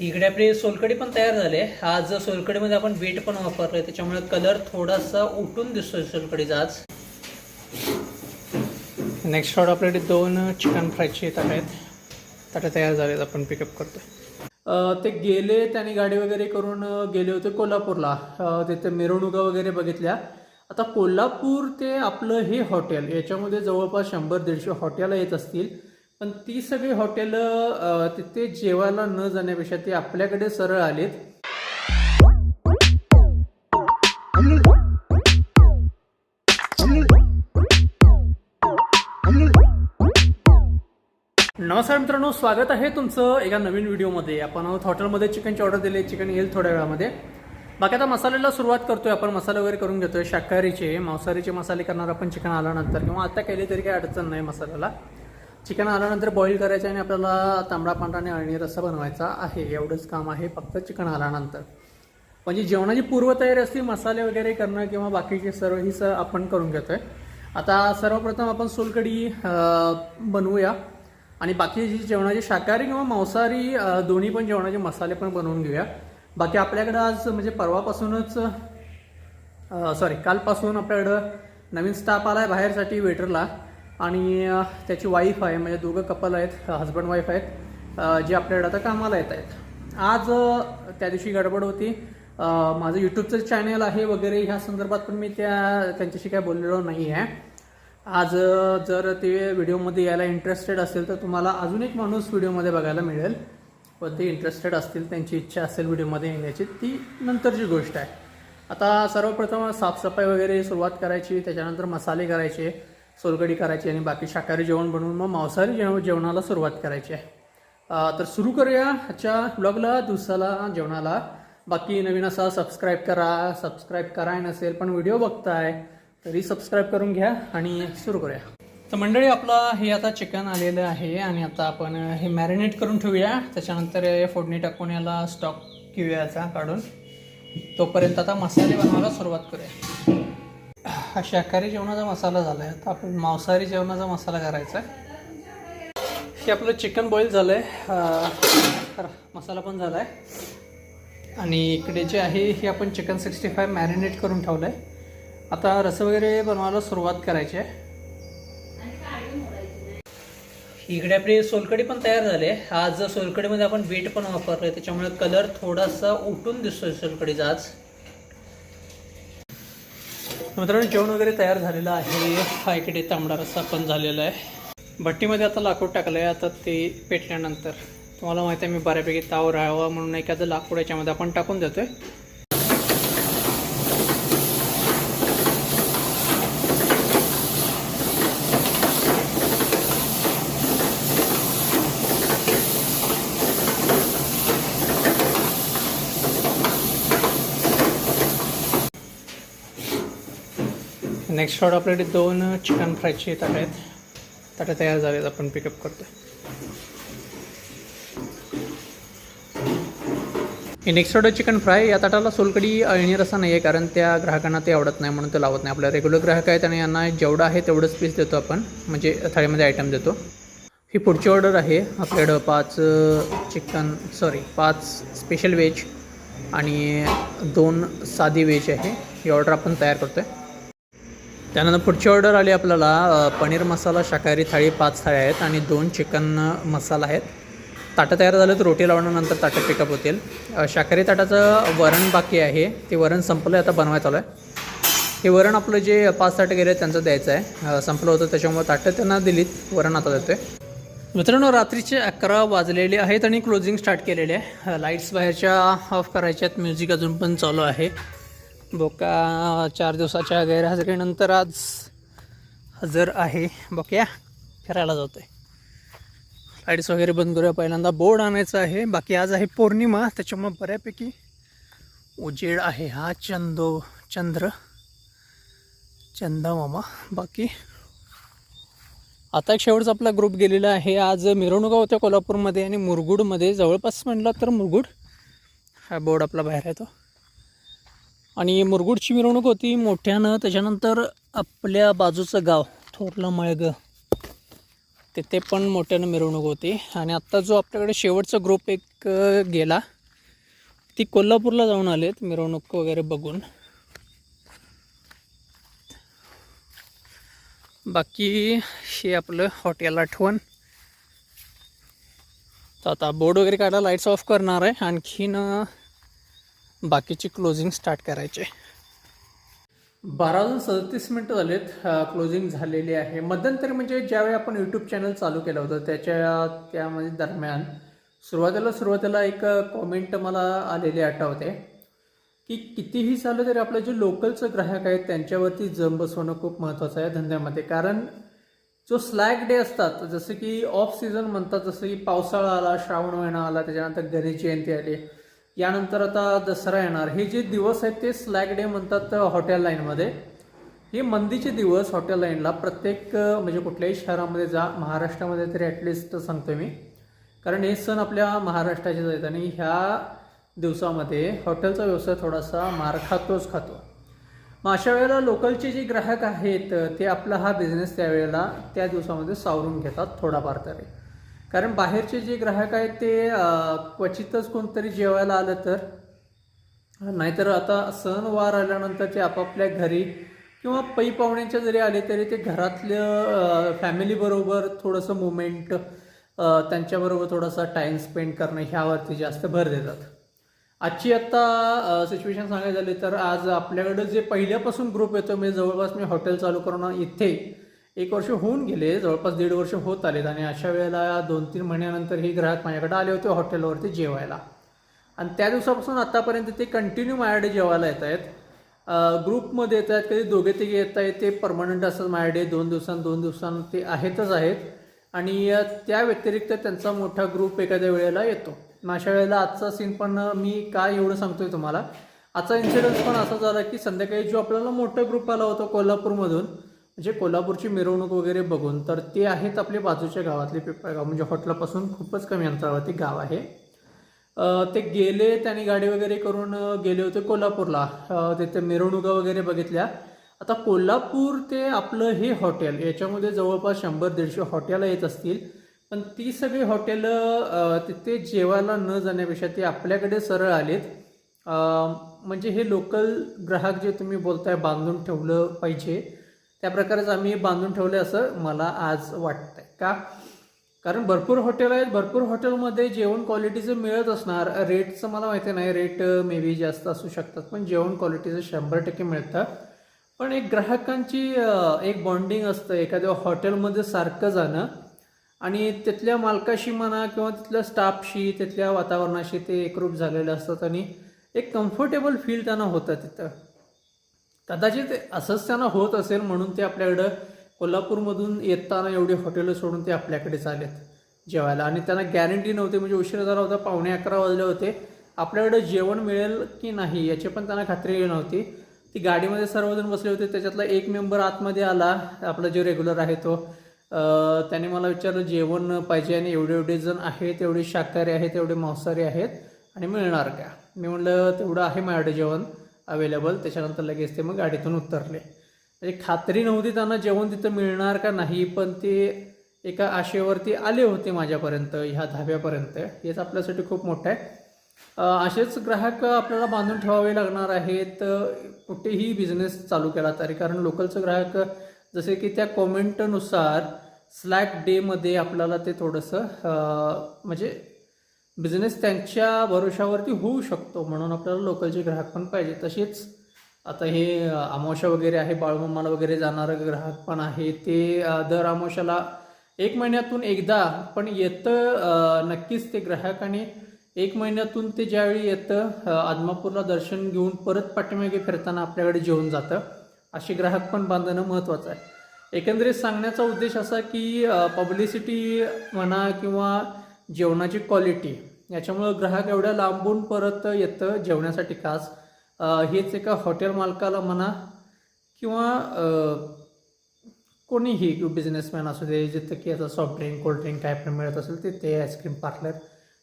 इकडे आपली सोलकडी पण तयार झाले. आज सोलकडीमध्ये आपण बीट पण वापरले त्याच्यामुळे कलर थोडासा उठून दिसतोय सोलकडीचा आज. नेक्स्ट ऑर्डर आपल्याकडे दोन चिकन फ्रायचे येत आहेत. ताटे तयार झालेत आपण पिकअप करतोय. ते गेले त्यांनी गाडी वगैरे करून गेले होते कोल्हापूरला. तिथे मिरवणुका वगैरे बघितल्या. आता कोल्हापूर ते आपलं हे हॉटेल याच्यामध्ये जवळपास शंभर दीडशे हॉटेल येत असतील. पण ती सगळी हॉटेल तिथे जेवायला न जाण्यापेक्षा ते आपल्याकडे सरळ आलेत. नमस्कार मित्रांनो स्वागत आहे तुमचं एका नवीन व्हिडिओमध्ये. आपण आहोत हॉटेलमध्ये चिकनची ऑर्डर दिली चिकन येईल थोड्या वेळामध्ये. बाकी आता मसाल्याला सुरुवात करतोय आपण मसाले वगैरे करून घेतोय शाकाहारीचे मांसाहारीचे मसाले करणार आपण चिकन आल्यानंतर किंवा आता केले तरी काही अडचण नाही मसाल्याला. चिकन आल्यानंतर बॉईल करायचं आणि आपल्याला तांबडा पांढरा आणि अळणी रस्सा बनवायचा आहे. एवढंच काम आहे फक्त चिकन आल्यानंतर. म्हणजे जेवणाची पूर्वतयारी असते मसाले वगैरे करणं किंवा बाकीचे सर्व ही स आपण करून घेतो आहे आता सर्वप्रथम आपण सोलकडी बनवूया. आणि बाकी जी जेवणाची शाकाहारी किंवा मांसाहारी दोन्ही पण जेवणाचे मसाले पण बनवून घेऊया. बाकी आपल्याकडं आज म्हणजे परवापासूनच सॉरी कालपासून आपल्याकडं नवीन स्टाफ आला आहे बाहेरसाठी वेटरला आणि त्याची वाईफ आहे म्हणजे दोघं कपल आहेत हजबंड वाईफ आहेत जे आपल्याकडे आता कामाला येत आहेत. आज त्या दिवशी गडबड होती. माझं यूट्यूबचं चॅनल आहे वगैरे ह्या संदर्भात पण मी त्या त्यांच्याशी काय बोललेलो नाही आहे आज जर ते व्हिडिओमध्ये यायला इंटरेस्टेड असेल तर तुम्हाला अजून एक माणूस व्हिडिओमध्ये बघायला मिळेल. व ते इंटरेस्टेड असतील त्यांची इच्छा असेल व्हिडिओमध्ये येण्याची ती नंतरची गोष्ट आहे. आता सर्वप्रथम साफसफाई वगैरे सुरुवात करायची त्याच्यानंतर मसाले करायचे सोलकडी करायची आणि बाकी शाकाहारी जेवण बनवून मग मांसाहारी जेव जेवणाला सुरुवात करायची आहे. तर सुरू करूया आजच्या ब्लॉगला दिवसाला जेवणाला. बाकी नवीन असा सबस्क्राईब करा सबस्क्राईब कराय नसेल पण व्हिडिओ बघताय तरी सबस्क्राईब करून घ्या आणि सुरू करूया. तर मंडळी आपलं हे आता चिकन आलेलं आहे आणि आता आपण हे मॅरिनेट करून ठेवूया. त्याच्यानंतर फोडणी टाकून याला स्टॉक घेऊया काढून. तोपर्यंत आता मसाले बनवायला सुरुवात करूया. हा शाकाहारी जेवणाचा मसाला झाला आहे आता आपण मांसाहारी जेवणाचा मसाला करायचा आहे हे आपलं चिकन बॉईल झालं आहे मसाला पण झाला आहे आणि इकडे जे आहे हे आपण चिकन सिक्स्टी फाय मॅरिनेट करून ठेवलं आहे आता रस वगैरे बनवायला सुरुवात करायची आहे इकडे आपली सोलकडी पण तयार झाली आहे आज सोलकडीमध्ये आपण बीट पण वापरलं आहे त्याच्यामुळे कलर थोडासा उठून दिसतोय सोलकडीचा आज. मित्रांनो जेवण वगैरे तयार झालेलं आहे. हा इकडे तांबडा रस्सा पण झालेला आहे. भट्टीमध्ये आता लाकूड टाकलं आहे आता ते पेटल्यानंतर. तुम्हाला माहिती आहे मी बऱ्यापैकी ताव राहावा म्हणून एखादं लाकूड याच्यामध्ये आपण टाकून देतोय. नेक्स्ट ऑर्डर आपल्याकडे दोन चिकन फ्रायचे ताट आहेत. ताटे तयार झालेत आपण पिकअप करतो हे नेक्स्ट ऑर्डर चिकन फ्राय या ताटाला सोलकडी येणार रसा नाही आहे कारण त्या ग्राहकांना ते आवडत नाही म्हणून ते लावत नाही. आपल्या रेग्युलर ग्राहक आहेत आणि यांना जेवढं आहे तेवढंच पीस देतो आपण. म्हणजे थाळीमध्ये आयटम देतो. ही पुढची ऑर्डर आहे आपल्याकडं पाच चिकन सॉरी पाच स्पेशल व्हेज आणि दोन साधी व्हेज आहे. ही ऑर्डर आपण तयार करतो आहे त्यानंतर पुढची ऑर्डर आली आपल्याला पनीर मसाला शाकाहारी थाळी पाच थाळ्या आहेत आणि दोन चिकन मसाला आहेत. ताटं तयार झालं तर रोटी लावल्यानंतर ताटं पिकअप होतील. शाकाहारी ताटाचं वरण बाकी आहे ते वरण संपलं आहे आता बनवायचं आलं आहे. हे वरण आपलं जे पाच ताटं गेले त्यांचं द्यायचं आहे. संपलं होतं त्याच्यामुळे ताटं त्यांना दिलीत वरण आता देतोय. मित्रांनो रात्रीचे अकरा वाजलेले आहेत आणि क्लोजिंग स्टार्ट केलेले आहे. लाईट्स बाहेरच्या ऑफ करायच्या आहेत म्युझिक अजून पण चालू आहे. बोका चार दिवसाच्या गैरहजेरीनंतर आज हजर आहे. बोक्या फिरायला जातो आहे लाईट्स वगैरे बंद करूया. पहिल्यांदा बोर्ड आणायचं आहे. बाकी आज आहे पौर्णिमा त्याच्यामुळे बऱ्यापैकी उजेड आहे हा चंदो चंद्र. चंदा मामा बाकी आता एक शेवटचा आपला ग्रुप गेलेला आहे. आज मिरवणुका होत्या कोल्हापूरमध्ये आणि मुरगुडमध्ये. जवळपास म्हटलं तर मुरगुड हा बोर्ड आपला बाहेर येतो आणि मुरगुडची मिरवणूक होती मोठ्यानं त्याच्यानंतर आपल्या बाजूचं गाव थोरलं मळग तिथे पण मोठ्यानं मिरवणूक होती. आणि आत्ता जो आपल्याकडे शेवटचा ग्रुप एक गेला ती कोल्हापूरला जाऊन आलेत मिरवणूक वगैरे बघून. बाकी हे आपलं हॉटेल आठवण. तर आता बोर्ड वगैरे काढायला लाईट्स ऑफ करणार आहे. आणखीन बाकीची क्लोजिंग स्टार्ट करायचे बारा वाजून सदतीस मिनटं झालेत क्लोजिंग झालेली आहे. मध्यंतरी म्हणजे ज्यावेळी आपण यूट्यूब चॅनल चालू केलं होतं त्याच्या त्यामध्ये दरम्यान सुरुवातीला सुरुवातीला एक कॉमेंट मला आलेली आठवते की कितीही झालं तरी आपलं जे लोकलचं ग्राहक आहेत त्यांच्यावरती जम बसवणं खूप महत्त्वाचं आहे धंद्यामध्ये. कारण जो स्लॅग डे असतात जसं की ऑफ सीझन म्हणतात जसं की पावसाळा आला श्रावण महिना आला त्याच्यानंतर गणेश जयंती आली यानंतर आता दसरा येणार. हे जे दिवस आहेत ते स्लॅग डे म्हणतात हॉटेल लाईनमध्ये हे मंदीचे दिवस हॉटेल लाईनला प्रत्येक म्हणजे कुठल्याही शहरामध्ये जा महाराष्ट्रामध्ये तरी ॲटलिस्ट सांगतोय मी. कारण हे सण आपल्या महाराष्ट्राचे आहेत आणि ह्या दिवसामध्ये हॉटेलचा व्यवसाय थोडासा मार खातोच खातो. मग अशा वेळेला लोकलचे जे ग्राहक आहेत ते आपला हा बिझनेस त्यावेळेला त्या दिवसामध्ये सावरून घेतात थोडाफार तरी. कारण बाहेरचे जे ग्राहक आहेत ते क्वचितच कोणतरी जेवायला आलं तर नाहीतर आता सणवार आल्यानंतर ते आपापल्या घरी किंवा पै पाहुण्यांच्या जरी आले तरी ते घरातल्या फॅमिलीबरोबर थोडंसं मुमेंट त्यांच्याबरोबर थोडासा टाईम स्पेंड करणं ह्यावरती जास्त भर देतात. आजची आत्ता सिच्युएशन सांगायचं झाली तर आज आपल्याकडं जे पहिल्यापासून ग्रुप येतो म्हणजे जवळपास मी हॉटेल चालू करणं इथे एक वर्ष होऊन गेले जवळपास दीड वर्ष होत आलेत आणि अशा वेळेला दोन तीन महिन्यानंतर हे ग्राहक माझ्याकडे आले होते हॉटेलवरती जेवायला. आणि त्या दिवसापासून आत्तापर्यंत ते कंटिन्यू माझ्याकडे जेवायला येत आहेत. ग्रुपमध्ये येत आहेत कधी दोघे तिघे येत आहेत ते परमनंट असतात माझ्याकडे दोन दिवसां दोन दिवसां ते आहेतच आहेत. आणि त्या व्यतिरिक्त त्यांचा मोठा ग्रुप एखाद्या वेळेला येतो. मग अशा वेळेला आजचा सीन पण मी काय एवढं सांगतोय तुम्हाला? आजचा इन्सिडन्स पण असा झाला की संध्याकाळी जो आपल्याला मोठा ग्रुप आला होता कोल्हापूरमधून म्हणजे कोल्हापूरची मिरवणूक वगैरे बघून तर ते आहेत आपल्या बाजूच्या गावातले पिंपळगाव म्हणजे हॉटेलापासून खूपच कमी अंतरावरती गाव आहे. ते गेले त्यांनी गाडी वगैरे करून गेले होते कोल्हापूरला. तिथे मिरवणुका वगैरे बघितल्या. आता कोल्हापूर ते आपलं हे हॉटेल याच्यामध्ये जवळपास शंभर दीडशे हॉटेल येत असतील. पण ती सगळी हॉटेलं तिथे जेवायला न जाण्यापेक्षा ते आपल्याकडे सरळ आलेत. म्हणजे हे लोकल ग्राहक जे तुम्ही बोलताय बांधून ठेवलं पाहिजे. त्या प्रकारेच आम्ही बांधून ठेवले असं मला आज वाटतंय. का? कारण भरपूर हॉटेल आहेत भरपूर हॉटेलमध्ये जेवण क्वालिटीचं मिळत असणार. रेटचं मला माहिती नाही. रेट मे बी जास्त असू शकतात पण जेवण क्वालिटीचं शंभर टक्के मिळतं. पण एक ग्राहकांची एक बॉन्डिंग असतं. एखाद्या हॉटेलमध्ये सारखं जाणं आणि तिथल्या मालकाशी म्हणा किंवा तिथल्या स्टाफशी तिथल्या वातावरणाशी ते एकरूप झालेले असतात आणि एक कम्फर्टेबल फील त्यांना होतं तिथं. कदाचित असंच त्यांना होत असेल म्हणून ते आपल्याकडं कोल्हापूरमधून येताना एवढी हॉटेलं सोडून ते आपल्याकडे आलेत जेवायला. आणि त्यांना गॅरंटी नव्हती म्हणजे उशीर झाला होता पावणे अकरा वाजले होते. आपल्याकडं जेवण मिळेल की नाही याची पण त्यांना खात्री नव्हती. ती गाडीमध्ये सर्वजण बसले होते त्याच्यातला एक मेंबर आतमध्ये आला आपला जो रेग्युलर आहे तो. त्याने मला विचारलं जेवण पाहिजे आणि एवढे एवढे जण आहेत एवढे शाकाहारी आहेत एवढे मांसाहारी आहेत आणि मिळणार का? मी म्हणलं तेवढं आहे माझ्याकडे जेवण. अवेलेबल त्याच्यानंतर लगेच ते मग गाडीतून उतरले. म्हणजे खात्री नव्हती त्यांना जेवण तिथं मिळणार का नाही पण ते एका आशेवरती आले होते माझ्यापर्यंत ह्या धाब्यापर्यंत. हेच आपल्यासाठी खूप मोठं आहे. असेच ग्राहक आपल्याला बांधून ठेवावे लागणार आहेत. कुठेही बिझनेस चालू केला तरी कारण लोकलचं ग्राहक जसे की त्या कॉमेंटनुसार स्लॅक डेमध्ये आपल्याला ते थोडंसं म्हणजे बिझनेस त्यांच्या भरोशावरती होऊ शकतो. म्हणून आपल्याला लोकलचे ग्राहक पण पाहिजे. तसेच आता हे अ, वगैरे आहे बाळूमामाला वगैरे जाणारं ग्राहक पण आहे ते दर अमावस्याला एक महिन्यातून एकदा पण येतं नक्कीच ते ग्राहक आणि एक महिन्यातून ते ज्यावेळी येतं आदमापूरला दर्शन घेऊन परत पाठीमागे फिरताना आपल्याकडे जेवून जातं. असे ग्राहक पण बांधणं महत्त्वाचं आहे. एकंदरीत सांगण्याचा उद्देश असा की पब्लिसिटी म्हणा किंवा जेवणाची क्वालिटी याच्यामुळं ग्राहक एवढ्या लांबून परत येतं जेवण्यासाठी खास. हेच एका हॉटेल मालकाला म्हणा किंवा कोणीही बिझनेसमॅन असू दे जिथं की आता सॉफ्ट ड्रिंक कोल्ड ड्रिंक काय पण मिळत असेल ते ते आईस्क्रीम पार्लर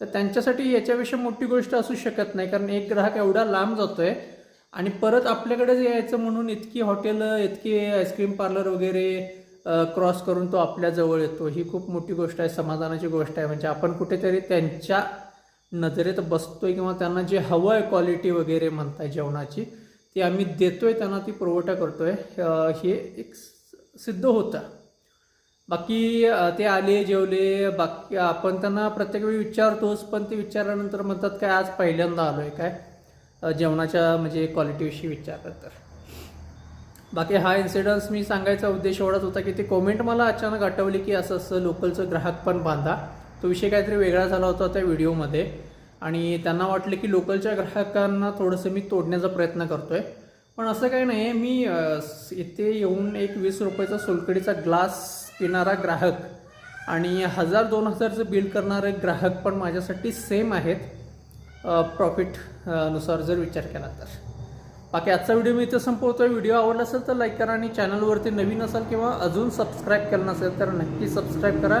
तर त्यांच्यासाठी याच्याविषयी मोठी गोष्ट असू शकत नाही कारण एक ग्राहक एवढा लांब जातो आहे आणि परत आपल्याकडेच यायचं म्हणून इतकी हॉटेल इतकी आईस्क्रीम पार्लर वगैरे क्रॉस करून तो आपल्याजवळ येतो. ही खूप मोठी गोष्ट आहे समाधानाची गोष्ट आहे. म्हणजे आपण कुठेतरी त्यांच्या नजरेत बसतोय किंवा त्यांना जे हवं आहे क्वालिटी वगैरे म्हणताय जेवणाची ती आम्ही देतोय त्यांना ती पुरवठा करतोय. हे एक सिद्ध होतं. बाकी ते आले जेवले बाकी आपण त्यांना प्रत्येक वेळी विचारतोच पण ते विचारल्यानंतर म्हणतात काय आज पहिल्यांदा आलो आहे काय जेवणाच्या म्हणजे क्वालिटीविषयी विचारलं तर. बाकी हा इन्सिडन्स मी सांगायचा उद्देश एवढाच होता की ते कॉमेंट मला अचानक आठवली की असं असं लोकलचं ग्राहक पण बांधा. तो विषय काहीतरी वेगळा झाला होता त्या व्हिडिओमध्ये. आणि त्यांना वाटलं की लोकलच्या ग्राहकांना थोडंसं मी तोडण्याचा प्रयत्न करतो आहे पण असं काही नाही आहे मी इथे येऊन एक वीस रुपयाचा सोलकडीचा ग्लास पिणारा ग्राहक आणि हजार दोन हजारचं बिल करणारे ग्राहक पण माझ्यासाठी सेम आहेत प्रॉफिटनुसार जर विचार केला तर. बाकी आजचा व्हिडिओ मी इथे संपवतोय व्हिडिओ आवडला असेल तर लाईक करा आणि चॅनलवरती नवीन असाल किंवा अजून सबस्क्राईब केलं नसेल तर नक्की सबस्क्राईब करा.